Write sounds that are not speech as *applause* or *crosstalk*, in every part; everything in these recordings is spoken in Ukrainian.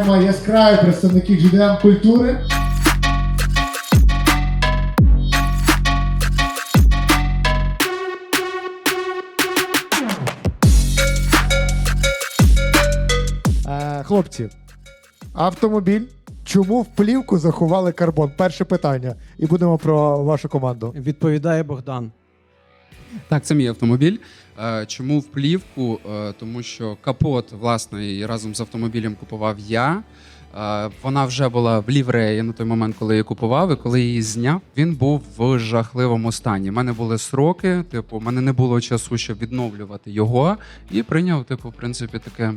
Вітаємо яскраві представники GDM культури. Е, хлопці, автомобіль. Чому в плівку заховали карбон? Перше питання. І будемо про вашу команду. Відповідає Богдан. Так, це мій автомобіль. Е, Чому в плівку? Е, Тому що капот, власне, і разом з автомобілем купував я. Е, Вона вже була в лівреї на той момент, коли її купував, і коли її зняв, він був в жахливому стані. У мене були сроки, типу, у мене не було часу, щоб відновлювати його, і прийняв, типу, в принципі, таке.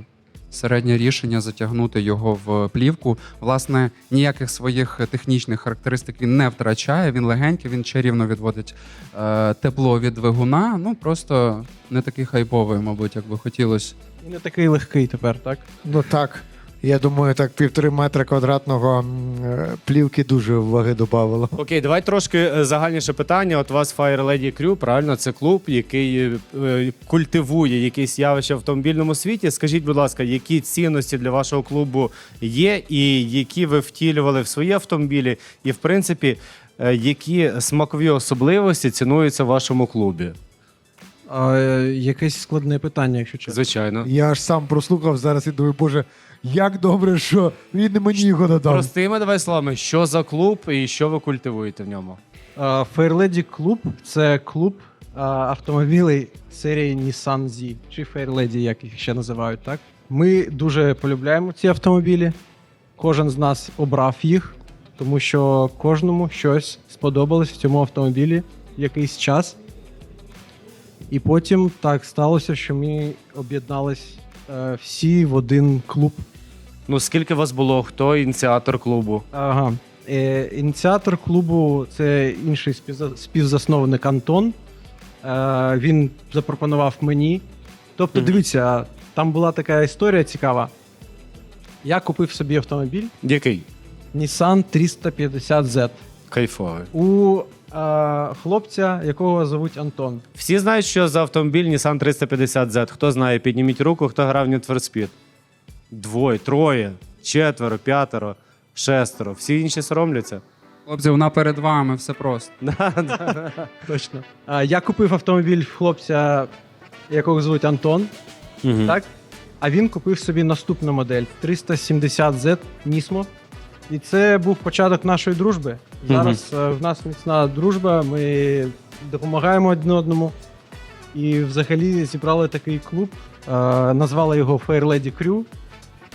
Середнє рішення затягнути його в плівку. Власне, ніяких своїх технічних характеристик він не втрачає. Він легенький, він чарівно відводить е, тепло від двигуна. Ну просто не такий хайповий, мабуть, як би хотілося. Не такий легкий тепер, так? Ну так. Я думаю, так півтори метра квадратного е, плівки дуже ваги додавало. Окей, давай трошки е, загальніше питання. От у вас Fire Lady Crew, правильно, це клуб, який е, культивує якісь явища в автомобільному світі. Скажіть, будь ласка, які цінності для вашого клубу є, і які ви втілювали в свої автомобілі, і в принципі, е, які смакові особливості цінуються в вашому клубі? А, е, якесь складне питання, якщо чесно. Звичайно. Я аж сам прослухав зараз і думаю, боже, як добре, що він мені його додав. Простими давай словами, що за клуб і що ви культивуєте в ньому? Fairlady Club – це клуб а, автомобілей серії Nissan Z, чи Fairlady, як їх ще називають, так? Ми дуже полюбляємо ці автомобілі. Кожен з нас обрав їх, тому що кожному щось сподобалось в цьому автомобілі якийсь час. І потім так сталося, що ми об'єднались е, всі в один клуб. Ну скільки вас було? Хто ініціатор клубу? Ага. Е, ініціатор клубу це інший співза- співзасновник Антон. Е, він запропонував мені. Тобто, Мгм. дивіться, там була така історія цікава. Я купив собі автомобіль Який? Nissan 350Z Кайфовий. у е, хлопця, якого звуть Антон. Всі знають, що за автомобіль Nissan 350Z. Хто знає, підніміть руку, хто грав в Need for Speed. Двоє, троє, четверо, п'ятеро, шестеро. Всі інші соромляться. Хлопці, вона перед вами, все просто. *laughs* Точно. Я купив автомобіль в хлопця, якого звуть Антон. Мгм. так? А він купив собі наступну модель 370Z Nismo. І це був початок нашої дружби. Зараз е, в нас міцна дружба, ми допомагаємо один одному. І взагалі зібрали такий клуб, е, назвали його Fair Lady Crew.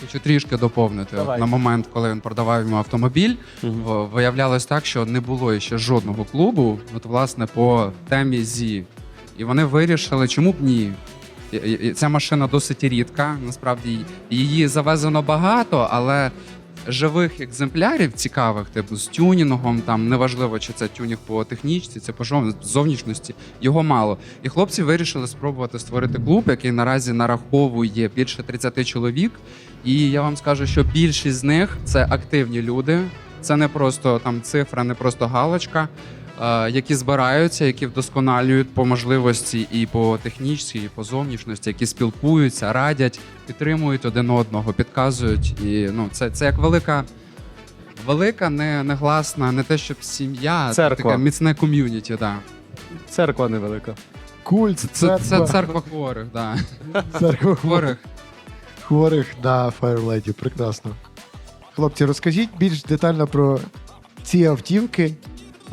Хочу трішки доповнити. От Давай. на момент, коли він продавав йому автомобіль, Угу. виявлялось так, що не було ще жодного клубу, от власне по темі ЗІ. І вони вирішили, чому б ні. Ця машина досить рідка. Насправді її завезено багато, але живих екземплярів цікавих, типу з тюнінгом, там неважливо, чи це тюнінг по технічці, це по зовнішності, його мало. І хлопці вирішили спробувати створити клуб, який наразі нараховує більше 30 чоловік. І я вам скажу, що більшість з них це активні люди. Це не просто там цифра, не просто галочка, які збираються, які вдосконалюють по можливості і по технічці, і по зовнішності, які спілкуються, радять, підтримують один одного, підказують. І ну, це, це як велика. Велика, не, негласна, не те, щоб сім'я, це Церква. таке міцне ком'юніті. Да. Церква невелика. Культ, Це, церква, це церква хворих, да. церква хворих. хворих. на Fire Lady. Прекрасно. Хлопці, розкажіть більш детально про ці автівки.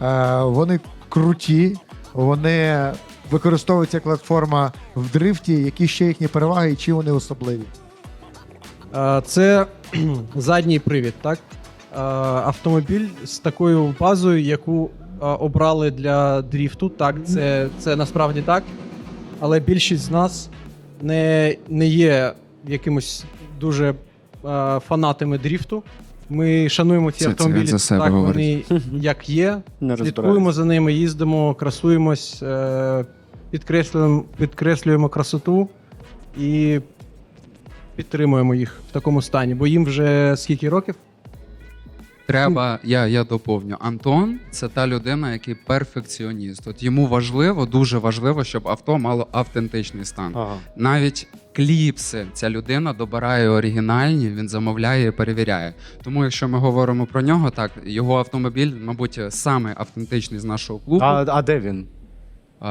Е, вони круті, вони використовуються як платформа в дрифті. Які ще їхні переваги і чи вони особливі? Е, Це *clears throat* задній привід, так? Е, Автомобіль з такою базою, яку обрали для дріфту. Так, це, це насправді так. Але більшість з нас не, не є якимось дуже фанатами дріфту. Ми шануємо ці Це- це автомобілі він за себе так, говорить. вони *laughs* як є. Слідкуємо за ними, їздимо, красуємось, е, підкреслюємо, підкреслюємо красоту і підтримуємо їх в такому стані. Бо їм вже скільки років? Треба, я, я доповню. Антон це та людина, який перфекціоніст. От йому важливо, дуже важливо, щоб авто мало автентичний стан. Ага. Навіть кліпси ця людина добирає оригінальні, він замовляє і перевіряє. Тому, якщо ми говоримо про нього, так його автомобіль, мабуть, самий автентичний з нашого клубу. А, а де він? А,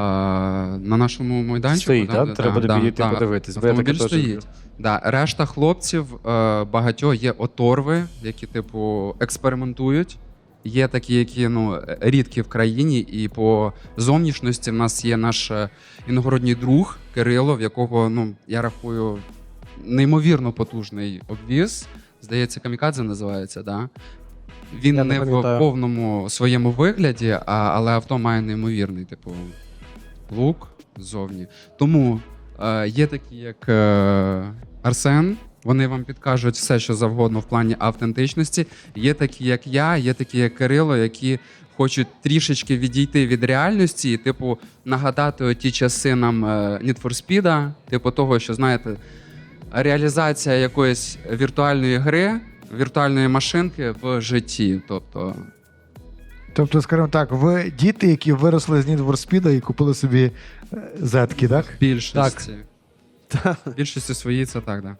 на нашому майданчику. Стоїть, да, да? Треба буде підійти подивитись, бо я таке Автомобіль теж стоїть. Да. Решта хлопців, е, багатьох є оторви, які, типу, експериментують. Є такі, які ну, рідкі в країні, і по зовнішності в нас є наш е, іногородній друг Кирило, в якого, ну, я рахую, неймовірно потужний обвіз. Здається, камікадзе називається, да? Він Я не не в пам'ятаю. повному своєму вигляді, а, але авто має неймовірний, типу, лук ззовні. Тому е, є такі, як е, Арсен. Вони вам підкажуть все, що завгодно в плані автентичності. Є такі, як я, є такі, як Кирило, які хочуть трішечки відійти від реальності типу, нагадати ті часи нам е, Need for Speed, типу того, що знаєте, реалізація якоїсь віртуальної гри, віртуальної машинки в житті. Тобто, Тобто, скажімо так, ви діти, які виросли з Need for Speed і купили собі е, зетки, так? в більшості. В більшості своїй це так, да.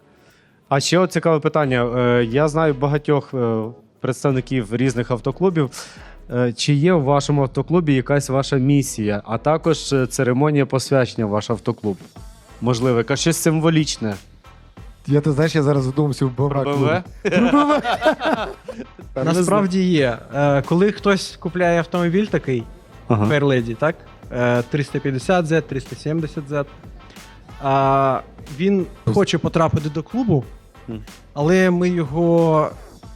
А ще от цікаве питання. Е, Я знаю багатьох е, представників різних автоклубів. Е, Чи є в вашому автоклубі якась ваша місія, а також е, церемонія посвячення в ваш автоклуб? Можливо, якась щось символічне. Я ти знаєш, я зараз задумався в. Про *laughs* Насправді є. Е, Коли хтось купляє автомобіль такий, Ага. Fairlady, так? Е, 350Z, 370Z. Він хоче потрапити до клубу, але ми його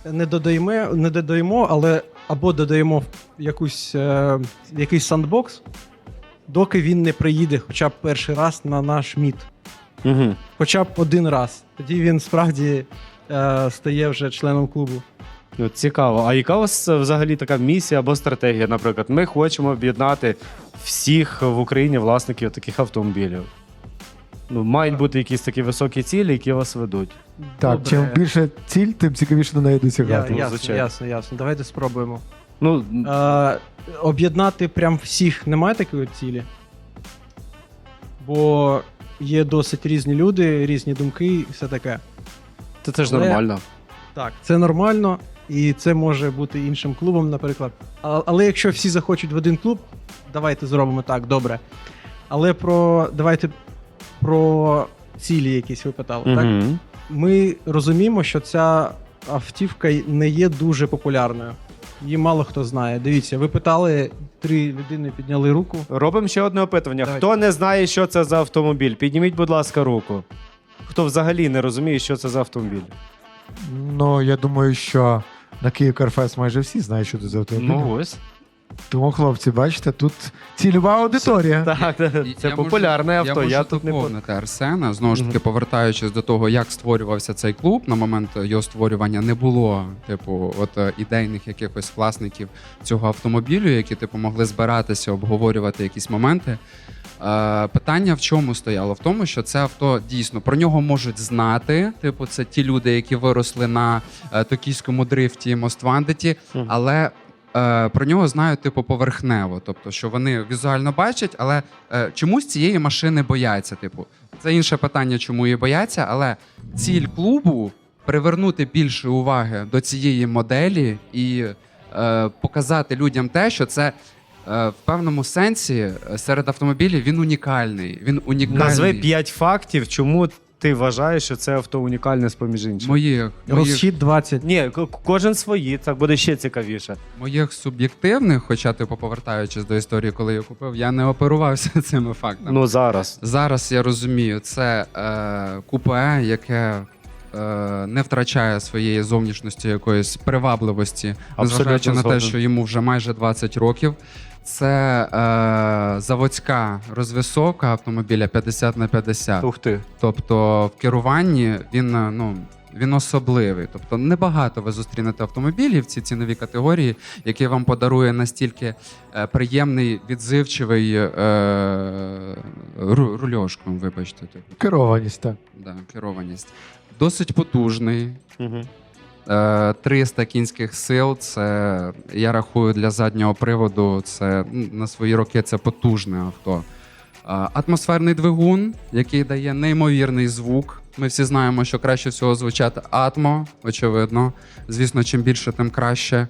не додаємо, не додаємо але або додаємо якусь, е, якийсь сандбокс, доки він не приїде хоча б перший раз на наш міт. Угу. Хоча б один раз. Тоді він справді е, стає вже членом клубу. Ну, Цікаво. А яка у вас е, взагалі така місія або стратегія? Наприклад, ми хочемо об'єднати всіх в Україні власників таких автомобілів. Ну, мають бути якісь такі високі цілі, які вас ведуть. Так, Добре. чим більше ціль, тим цікавіше до неї Я, досягати. ну, ясно, звичайно. ясно, ясно. Давайте спробуємо. Ну, Е, об'єднати прям всіх немає такої цілі. Бо є досить різні люди, різні думки і все таке. це, це ж але- нормально. Так, це нормально, і це може бути іншим клубом, наприклад. А, але якщо всі захочуть в один клуб, давайте зробимо так, добре. Але про давайте про цілі якісь ви питали. Так? Ми розуміємо, що ця автівка не є дуже популярною. Її мало хто знає. Дивіться, ви питали, три людини підняли руку. Робимо ще одне опитування. Давайте. Хто не знає, що це за автомобіль? Підніміть, будь ласка, руку. Хто взагалі не розуміє, що це за автомобіль? Ну, я думаю, що на Київ Карфест майже всі знають, що це за автомобіль. Ну, ось. Тому, хлопці, бачите, тут цільова аудиторія. Так, це я популярне можу, авто. Я, Я, можу тут не доповнити Арсена. Знову ж таки, повертаючись до того, як створювався цей клуб, на момент його створювання не було, типу, от е, ідейних якихось власників цього автомобілю, які типу могли збиратися, обговорювати якісь моменти. Е, питання в чому стояло? В тому, що це авто дійсно про нього можуть знати. Типу, це ті люди, які виросли на е, токійському дрифті Моствандеті, але е, про нього знають типу поверхнево. Тобто, що вони візуально бачать, але е, чомусь цієї машини бояться. Типу, це інше питання, чому її бояться, але ціль клубу привернути більше уваги до цієї моделі і е, показати людям те, що це. В певному сенсі серед автомобілів він унікальний. Він унікальний. Назви п'ять фактів, чому ти вважаєш, що це авто унікальне з поміж інших. моїх, моїх, Розхід 20. Ні, к- кожен свої, так буде ще цікавіше. моїх суб'єктивних, хоча типу повертаючись до історії, коли я купив, я не оперувався *laughs* цими фактами. Ну зараз. Зараз я розумію, це е, купе, яке е, не втрачає своєї зовнішності якоїсь привабливості, незважаючи на те, згоден. що йому вже майже 20 років. Це е, заводська розвісовка автомобіля 50 на 50. Ух ти. Тобто в керуванні він е, ну. Він особливий, тобто небагато ви зустрінете автомобілів в ці цінові категорії, які вам подарує настільки е, приємний відзивчивий е, ру- рульошку, вибачте, Керованість, так. да, керованість. Досить потужний. Угу. Е, 300 кінських сил. Це я рахую для заднього приводу. Це ну, на свої роки це потужне авто. Атмосферний двигун, який дає неймовірний звук. Ми всі знаємо, що краще всього звучать атмо, очевидно. Звісно, чим більше, тим краще.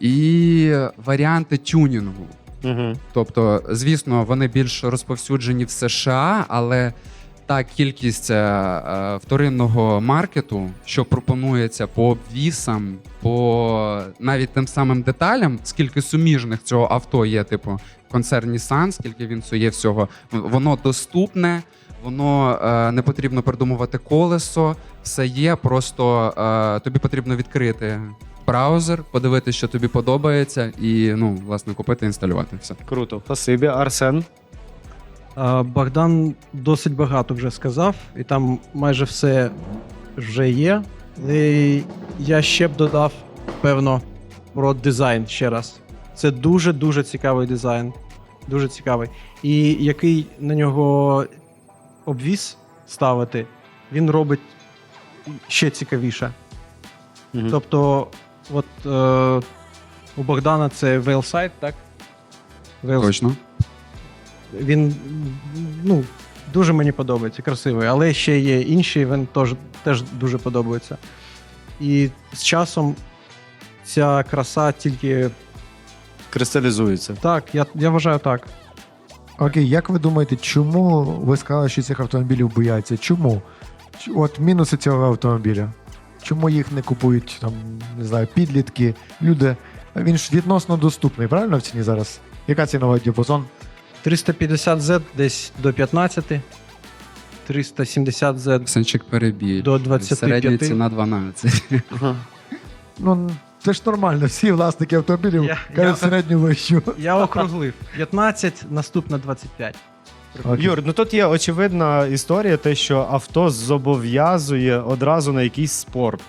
І варіанти тюнінгу. Угу. Тобто, звісно, вони більш розповсюджені в США, але та кількість е, е, вторинного маркету, що пропонується по обвісам, по навіть тим самим деталям, скільки суміжних цього авто є, типу в концерні Nissan, скільки він є всього, воно доступне. Воно е, не потрібно придумувати колесо, все є. Просто е, тобі потрібно відкрити браузер, подивитися, що тобі подобається, і ну, власне, купити, інсталювати все. Круто. Спасибі. Арсен. Богдан досить багато вже сказав, і там майже все вже є. І я ще б додав, певно, про дизайн ще раз. Це дуже-дуже цікавий дизайн. Дуже цікавий. І який на нього обвіз ставити, він робить ще цікавіше. Мгм. Тобто, от е, у Богдана це Veilside, так? Veilside. Точно. Він ну, дуже мені подобається, красивий, але ще є інші, він теж, теж дуже подобається. І з часом ця краса тільки Кристалізується. так, я, я вважаю так. Окей, як ви думаєте, чому ви сказали, що цих автомобілів бояться? Чому? От мінуси цього автомобіля. Чому їх не купують там, не знаю, підлітки, люди? Він ж відносно доступний, правильно в ціні зараз? Яка цінова діапазон? 350Z десь до 15, 370Z Сенчик перебій. до 25. Середня ціна 12. Ну, це ж нормально, всі власники автомобілів Я- кажуть середню вищу. Я округлив. 15, наступна 25. Окей. Юр, ну тут є очевидна історія, те, що авто зобов'язує одразу на якийсь спорт.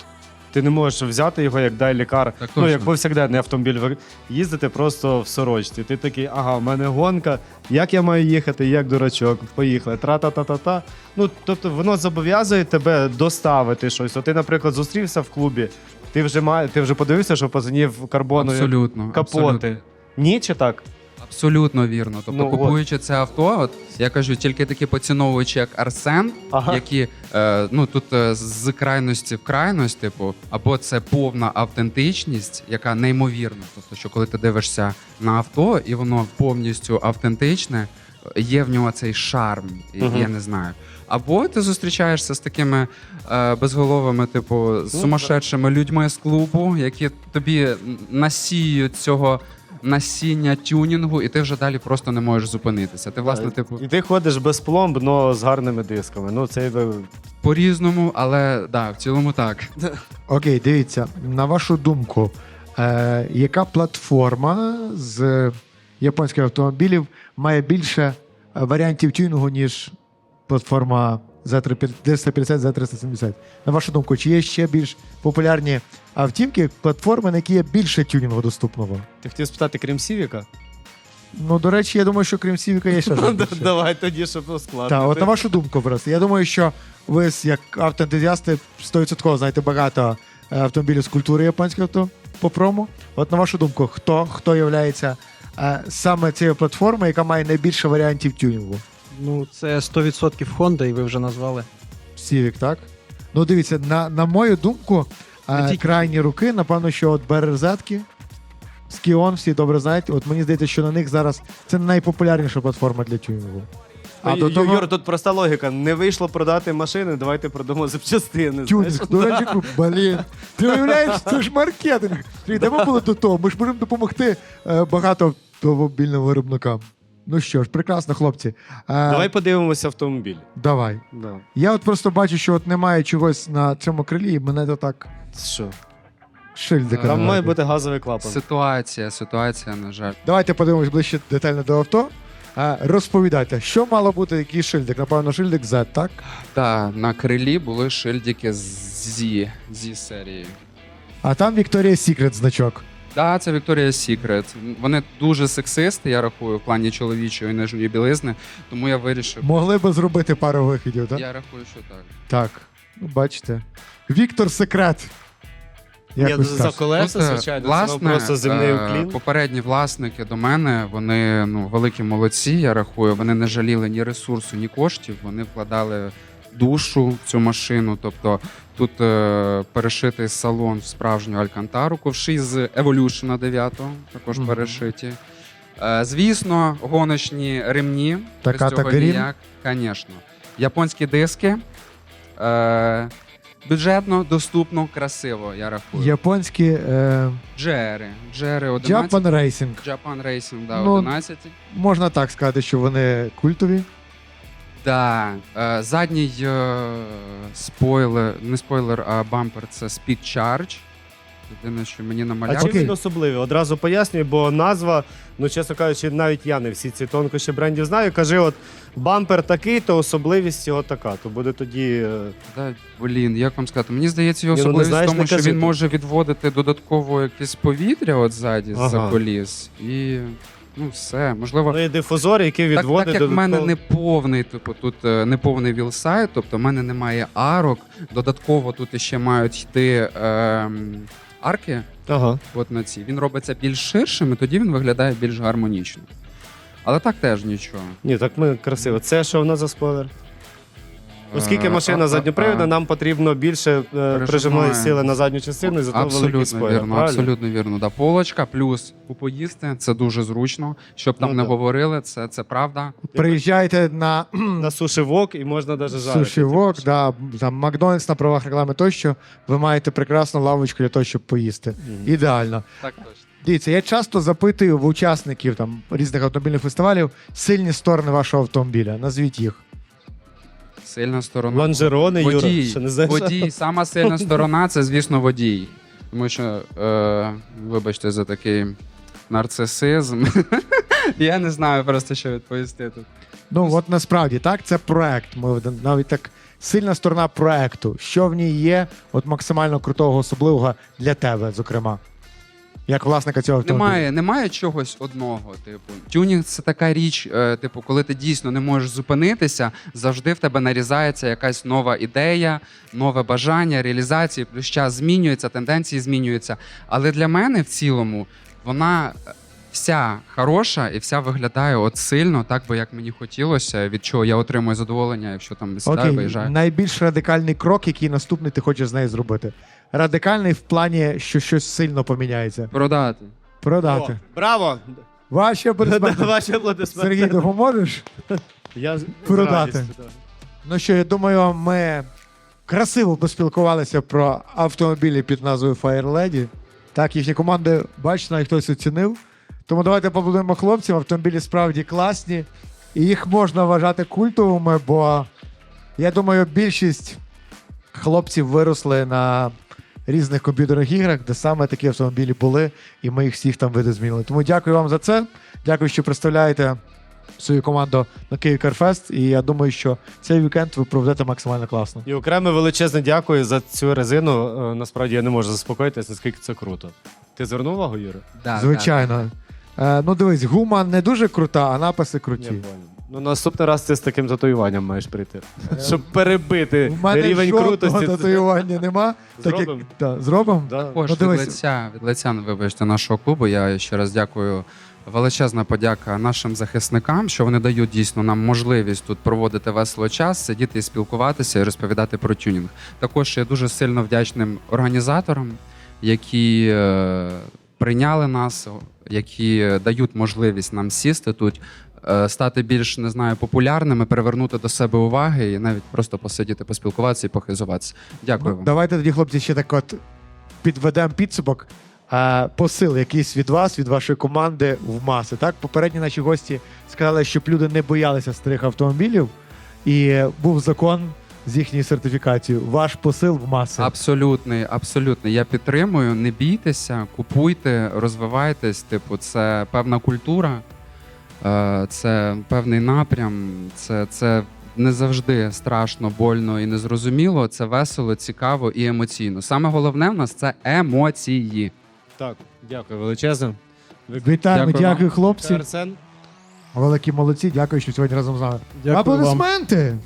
Ти не можеш взяти його як дайлікар, Так ну точно. як повсякденний автомобіль, ви- їздити просто в сорочці. Ти такий, ага, в мене гонка, як я маю їхати, як дурачок, поїхали. Тра-та-та-та-та. Ну, тобто воно зобов'язує тебе доставити щось. От ти, наприклад, зустрівся в клубі, ти вже має, ти вже подивився, що пацанів карбонові Абсолютно. капоти. Абсолютно. Ні, чи так? Абсолютно вірно. Тобто, Ну, от. купуючи це авто, от я кажу, тільки такі поціновувачі, як Арсен, Ага. які е, ну тут е, з крайності в крайність, типу, або це повна автентичність, яка неймовірна. Тобто, що коли ти дивишся на авто, і воно повністю автентичне, є в нього цей шарм, і, Мгм. я не знаю. Або ти зустрічаєшся з такими е, безголовими, типу, сумасшедшими людьми з клубу, які тобі насіють цього насіння тюнінгу, і ти вже далі просто не можеш зупинитися. Ти, власне, типу, І ти ходиш без пломб, але з гарними дисками. Ну, це якби по-різному, але да, в цілому так. Окей, дивіться, на вашу думку, е, яка платформа з японських автомобілів має більше варіантів тюнінгу, ніж платформа Z350, Z370? На вашу думку, чи є ще більш популярні автівки, платформи, на які є більше тюнінгу доступного? Ти хотів спитати крім Сівіка? Ну, до речі, я думаю, що крім Сівіка є ще щось більше. Давай тоді, щоб ускладнити. Так, от на вашу думку просто. Я думаю, що ви с- як автоентузіасти 100% знаєте багато е, автомобілів з культури японського авто по прому. От на вашу думку, хто, хто є саме цією платформою, яка має найбільше варіантів тюнінгу? Ну, це 100% Honda, і ви вже назвали. Civic, так? Ну, дивіться, на, на мою думку, е, тільки. крайні руки, напевно, що от БРЗ-ки, Скіон, всі добре знають. От мені здається, що на них зараз це найпопулярніша платформа для тюнінгу. А до того- Юр, тут проста логіка. Не вийшло продати машини, давайте продамо запчастини. Тюнінг, до речі, блін. Ти уявляєш, це ж маркетинг. Слухай, Де ми були до того? Ми ж можемо допомогти е, багато автомобільним виробникам. Ну що ж, прекрасно, хлопці. Е, Давай подивимося автомобіль. давай. Да. Я от просто бачу, що от немає чогось на цьому крилі, і мене то так Що? шильдика. Там Там має бути газовий клапан. Ситуація, ситуація, на жаль. Давайте подивимось ближче детально до авто. Е, розповідайте, що мало бути, який шильдик? Напевно, шильдик Z, так? Та на крилі були шильдики з зі, зі серії. А там Victoria's Secret значок. Так, це Victoria's Secret. Вони дуже сексисти, я рахую, в плані чоловічої нижньої білизни, тому я вирішив. Могли би зробити пару виходів, так? Я рахую, що так. Так. Ну, бачите. Віктор Секрет. Якось за так. колеса, звичайно, власне, це просто земний е, уклін. Попередні власники до мене, вони ну, великі молодці, я рахую. Вони не жаліли ні ресурсу, ні коштів. Вони вкладали душу в цю машину. Тобто тут е, перешитий салон в справжню Алькантару, ковші з Evolution 9 також Мгм. перешиті. Е, звісно, гоночні ремні. Така без цього та ніяк, Звісно. Японські диски. Е, бюджетно, доступно, красиво, я рахую. Японські е, Джери. Джери 11. Japan Racing. Japan Racing, да, Ну, 11. Можна так сказати, що вони культові. Да. Е, задній е, спойлер, не спойлер, а бампер це Speed Charge. Єдине, що мені А намаляв. чим Окей. він особливий? Одразу пояснюю, бо назва, ну чесно кажучи, навіть я не всі ці тонкощі брендів знаю. Кажи, от бампер такий, то особливість його така. То буде тоді. е, Да, блін, як вам сказати? Мені здається, його Ні, ну, не особливість знаєш, в тому, не що кажи він тут. може відводити додатково якесь повітря от ззаді Ага. за коліс. І ну все. Можливо, Ну і дифузор, який Так, відводить так як в мене додатково- не повний, типу, тут е, не повний вілсайт, тобто в мене немає арок. Додатково тут ще мають йти ем, арки. Ага. От на ці. Він робиться більш ширшим, і тоді він виглядає більш гармонічно. Але так теж нічого. Ні, так ми красиво. Це що в нас за спойлер? Оскільки Е, машина задньопривідна, нам потрібно більше е, прижимної сили на задню частину і зато великий спойлер. вірно, правильно? абсолютно вірно. Да, полочка плюс поїсти це дуже зручно. Щоб там Ну, не так. говорили, це, це правда. Приїжджайте на *clears throat* На сушивок і можна навіть жарити. суші вок, да, там Макдональдс на правах реклами тощо. Ви маєте прекрасну лавочку для того, щоб поїсти. Ідеально. Так точно. Дивіться, я часто запитую в учасників там різних автомобільних фестивалів сильні сторони вашого автомобіля. Назвіть їх. Сильна сторона. Лонжерони, Юра, Водій, що не знаєш? водій, сама сильна сторона це, звісно, водій. Тому що, е, вибачте за такий нарцисизм. *laughs* Я не знаю просто, що відповісти тут. Ну от насправді так, це проект. Ми навіть так сильна сторона проекту. Що в ній є, от максимально крутого, особливого для тебе, зокрема, як власника цього автомобіля. Немає, немає чогось одного. Типу, тюнінг це така річ, е, типу, коли ти дійсно не можеш зупинитися, завжди в тебе нарізається якась нова ідея, нове бажання, реалізації, плюс час змінюється, тенденції змінюються. Але для мене в цілому вона вся хороша і вся виглядає от сильно, так би як мені хотілося, від чого я отримую задоволення, якщо там сідаю, Окей, виїжджаю. найбільш радикальний крок, який наступний ти хочеш з нею зробити. Радикальний в плані, що щось сильно поміняється. Продати. Продати. О, браво! Ваші аплодисменти. Ваші аплодисменти. Сергій, допоможеш? Я з- з *laughs* Продати. радістю. Ну що, я думаю, ми красиво поспілкувалися про автомобілі під назвою Fire Lady. Так, їхні команди, бачите, навіть хтось оцінив. Тому давайте поаплодуємо хлопцям. Автомобілі справді класні. І їх можна вважати культовими, бо я думаю, більшість хлопців виросли на різних комп'ютерних іграх, де саме такі автомобілі були, і ми їх всіх там видозмінили. Тому дякую вам за це. Дякую, що представляєте свою команду на Київ Карфест. І я думаю, що цей вікенд ви проведете максимально класно. І окреме величезне дякую за цю резину. Е, Насправді я не можу заспокоїтися, наскільки це круто. Ти звернув увагу, Юра? Да, Звичайно. Е, ну дивись, гума не дуже крута, а написи круті. Ну, наступний раз ти з таким татуюванням маєш прийти. Щоб перебити У мене рівень жодного крутості. татуювання нема. *laughs* Так як, Зробимо? да, зробимо? Да. Також Ну, від дивись. лиця, від лиця, вибачте, нашого клубу. Я ще раз дякую. Величезна подяка нашим захисникам, що вони дають дійсно нам можливість тут проводити весело час, сидіти і спілкуватися і розповідати про тюнінг. Також я дуже сильно вдячним організаторам, які е, прийняли нас, які дають можливість нам сісти тут, е, стати більш не знаю, популярними, привернути до себе уваги і навіть просто посидіти, поспілкуватися і похизуватися. Дякую Ну, вам. давайте тоді, хлопці, ще так от підведемо підсумок. Е, посил якийсь від вас, від вашої команди в маси. Так, попередні наші гості сказали, щоб люди не боялися старих автомобілів, і був закон з їхньою сертифікацією. Ваш посил в маси. Абсолютний, абсолютний. Я підтримую. Не бійтеся, купуйте, розвивайтесь. Типу, це певна культура, е, це певний напрям. Це, це не завжди страшно, больно і незрозуміло. Це весело, цікаво і емоційно. Саме головне в нас це емоції. Так, дякую величезне. Вітаємо, Дякую дякую, хлопці. Арсен. Великі молодці. Дякую, що сьогодні разом з нами. Дякую вам. Аплодисменти!